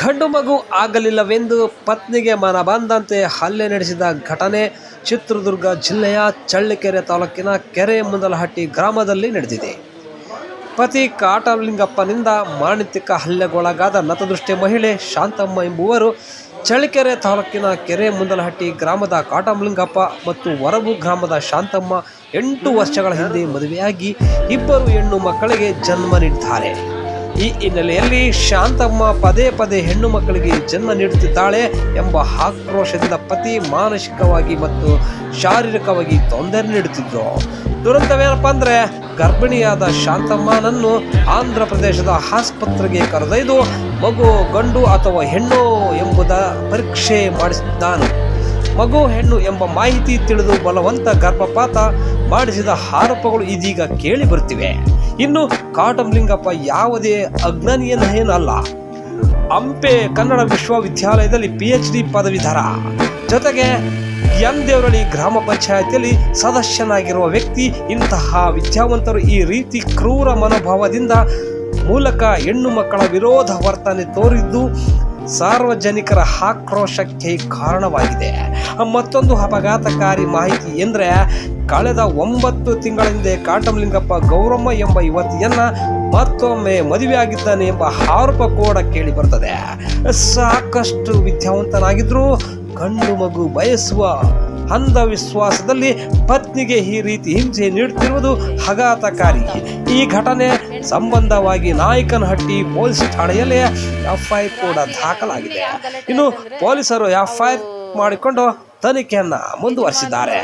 ಗಂಡು ಮಗು ಆಗಲಿಲ್ಲವೆಂದು ಪತ್ನಿಗೆ ಮನ ಬಂದಂತೆ ಹಲ್ಲೆ ನಡೆಸಿದ ಘಟನೆ ಚಿತ್ರದುರ್ಗ ಜಿಲ್ಲೆಯ ಚಳ್ಳಕೆರೆ ತಾಲೂಕಿನ ಕೆರೆ ಮುಂದಲಹಟ್ಟಿ ಗ್ರಾಮದಲ್ಲಿ ನಡೆದಿದೆ. ಪತಿ ಕಾಟಲಿಂಗಪ್ಪನಿಂದ ಮಾನಸಿಕ ಹಲ್ಲೆಗೊಳಗಾದ ನತದೃಷ್ಟಿ ಮಹಿಳೆ ಶಾಂತಮ್ಮ ಎಂಬುವರು ಚಳ್ಳಕೆರೆ ತಾಲೂಕಿನ ಕೆರೆ ಮುಂದಲಹಟ್ಟಿ ಗ್ರಾಮದ ಕಾಟಮಲಿಂಗಪ್ಪ ಮತ್ತು ವರಬು ಗ್ರಾಮದ ಶಾಂತಮ್ಮ ಎಂಟು ವರ್ಷಗಳ ಹಿಂದೆ ಮದುವೆಯಾಗಿ ಇಬ್ಬರು ಹೆಣ್ಣು ಮಕ್ಕಳಿಗೆ ಜನ್ಮ ನೀಡಿದ್ದಾರೆ. ಈ ಹಿನ್ನೆಲೆಯಲ್ಲಿ ಶಾಂತಮ್ಮ ಪದೇ ಪದೇ ಹೆಣ್ಣು ಮಕ್ಕಳಿಗೆ ಜನ್ಮ ನೀಡುತ್ತಿದ್ದಾಳೆ ಎಂಬ ಆಕ್ರೋಶದಿಂದ ಪತಿ ಮಾನಸಿಕವಾಗಿ ಮತ್ತು ಶಾರೀರಿಕವಾಗಿ ತೊಂದರೆ ನೀಡುತ್ತಿದ್ರು ದುರಂತವೇನಪ್ಪ ಅಂದರೆ ಗರ್ಭಿಣಿಯಾದ ಶಾಂತಮ್ಮನನ್ನು ಆಂಧ್ರ ಪ್ರದೇಶದ ಆಸ್ಪತ್ರೆಗೆ ಕರೆದೊಯ್ದು ಮಗು, ಗಂಡು ಅಥವಾ ಹೆಣ್ಣು ಎಂಬುದ ಪರೀಕ್ಷೆ ಮಾಡಿಸಿದ್ದಾನೆ. ಮಗು, ಹೆಣ್ಣು ಎಂಬ ಮಾಹಿತಿ ತಿಳಿದು ಬಲವಂತ ಗರ್ಭಪಾತ ಮಾಡಿಸಿದ ಆರೋಪಗಳು ಇದೀಗ ಕೇಳಿ ಬರ್ತಿವೆ ಇನ್ನು ಕಾಟಂಲಿಂಗಪ್ಪ ಯಾವುದೇ ಅಜ್ಞಾನಿಯನೇನಲ್ಲ ಹಂಪೆ ಕನ್ನಡ ವಿಶ್ವವಿದ್ಯಾಲಯದಲ್ಲಿ ಪಿ ಎಚ್ ಡಿ ಪದವೀಧರ. ಜೊತೆಗೆ ಎನ್ ದೇವರಳ್ಳಿ ಗ್ರಾಮ ಪಂಚಾಯತಿಯಲ್ಲಿ ಸದಸ್ಯನಾಗಿರುವ ವ್ಯಕ್ತಿ, ಇಂತಹ ವಿದ್ಯಾವಂತರು ಈ ರೀತಿ ಕ್ರೂರ ಮನೋಭಾವದಿಂದ ಮೂಲಕ ಹೆಣ್ಣು ಮಕ್ಕಳ ವಿರೋಧ ವರ್ತನೆ ತೋರಿದ್ದು ಸಾರ್ವಜನಿಕರ ಆಕ್ರೋಶಕ್ಕೆ ಕಾರಣವಾಗಿದೆ. ಮತ್ತೊಂದು ಅಪಘಾತಕಾರಿ ಮಾಹಿತಿ ಎಂದರೆ, ಕಳೆದ ಒಂಬತ್ತು ತಿಂಗಳಿಂದ ಕಾಟಮಲಿಂಗಪ್ಪ ಗೌರಮ್ಮ ಎಂಬ ಯುವತಿಯನ್ನ ಮತ್ತೊಮ್ಮೆ ಮದುವೆಯಾಗಿದ್ದಾನೆ ಎಂಬ ಆರೋಪ ಕೂಡ ಕೇಳಿ ಬರ್ತದೆ. ಸಾಕಷ್ಟು ವಿದ್ಯಾವಂತನಾಗಿದ್ರು ಗಂಡು ಮಗು ಬಯಸುವ ಅಂಧವಿಶ್ವಾಸದಲ್ಲಿ ಪತ್ನಿಗೆ ಈ ರೀತಿ ಹಿಂಸೆ ನೀಡುತ್ತಿರುವುದು ಆಘಾತಕಾರಿ. ಈ ಘಟನೆ ಸಂಬಂಧವಾಗಿ ನಾಯಕನಹಟ್ಟಿ ಪೊಲೀಸ್ ಠಾಣೆಯಲ್ಲಿ ಎಫ್ಐಆರ್ ಕೂಡ ದಾಖಲಾಗಿದೆ. ಇನ್ನು ಪೊಲೀಸರು ಎಫ್ಐಆರ್ ಮಾಡಿಕೊಂಡು ತನಿಖೆಯನ್ನ ಮುಂದುವರಿಸಿದ್ದಾರೆ.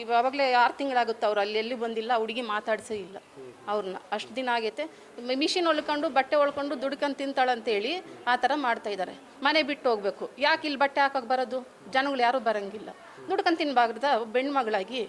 ಇವಾಗಲೇ ಆರು ತಿಂಗಳಾಗುತ್ತೆ ಅವ್ರು, ಅಲ್ಲಿ ಎಲ್ಲಿ ಬಂದಿಲ್ಲ, ಹುಡುಗಿ ಮಾತಾಡಿಸೇ ಇಲ್ಲ ಅವ್ರನ್ನ. ಅಷ್ಟು ದಿನ ಆಗೈತೆ. ಮಿಷಿನ್ ಹೊಲ್ಕೊಂಡು, ಬಟ್ಟೆ ಹೊಳ್ಕೊಂಡು ದುಡ್ಕೊಂಡು ತಿಂತಾಳಂತೇಳಿ ಆ ಥರ ಮಾಡ್ತಾ ಇದ್ದಾರೆ. ಮನೆ ಬಿಟ್ಟು ಹೋಗ್ಬೇಕು. ಯಾಕೆ ಇಲ್ಲಿ ಬಟ್ಟೆ ಹಾಕೋಕೆ ಬರೋದು? ಜನಗಳು ಯಾರೂ ಬರಂಗಿಲ್ಲ. ದುಡ್ಕೊಂಡು ತಿನ್ಬಾರ್ದ ಬೆಣ್ಣು ಮಗಳಾಗಿ.